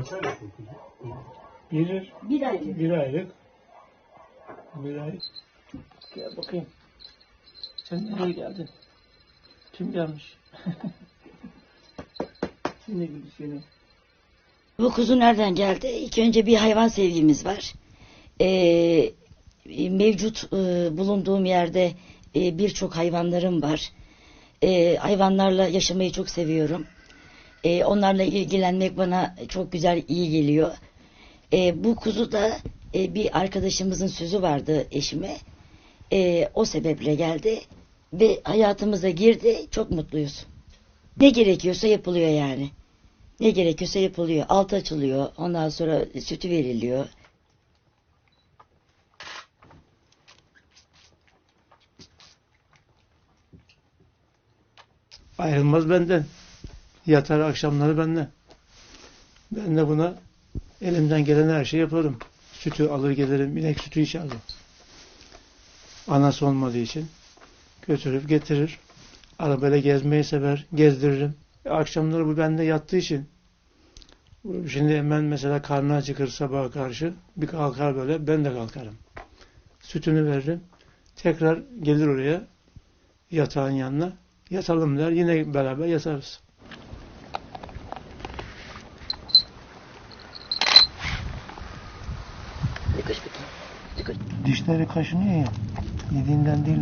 Kaç aylık bu kuzu? Bir, Bir aylık. bir aylık. Bir ay. Gel bakayım. Sen nereye geldin? Kim gelmiş? Seni gibi seni. Bu kuzu nereden geldi? İlk önce bir hayvan sevgimiz var. Ee, mevcut e, bulunduğum yerde e, birçok hayvanlarım var. E, hayvanlarla yaşamayı çok seviyorum. E, onlarla ilgilenmek bana çok güzel, iyi geliyor. E, bu kuzu da e, bir arkadaşımızın sözü vardı eşime. E, o sebeple geldi ve hayatımıza girdi. Çok mutluyuz. Ne gerekiyorsa yapılıyor yani. Ne gerekiyorsa yapılıyor. Altı açılıyor. Ondan sonra sütü veriliyor. Ayrılmaz benden. Yatar akşamları benden. Ben de buna elimden gelen her şeyi yaparım. Sütü alır gelirim. inek sütü içerdim. Anası olmadığı için götürüp getirir. Arabayla gezmeyi sever. Gezdiririm. E, akşamları bu bende yattığı için Şimdi hemen mesela karnı acıkır sabaha karşı bir kalkar böyle ben de kalkarım. Sütünü veririm. Tekrar gelir oraya yatağın yanına. Yatalım der. Yine beraber yatarız. Dişleri kaşınıyor ya. Yediğinden değil.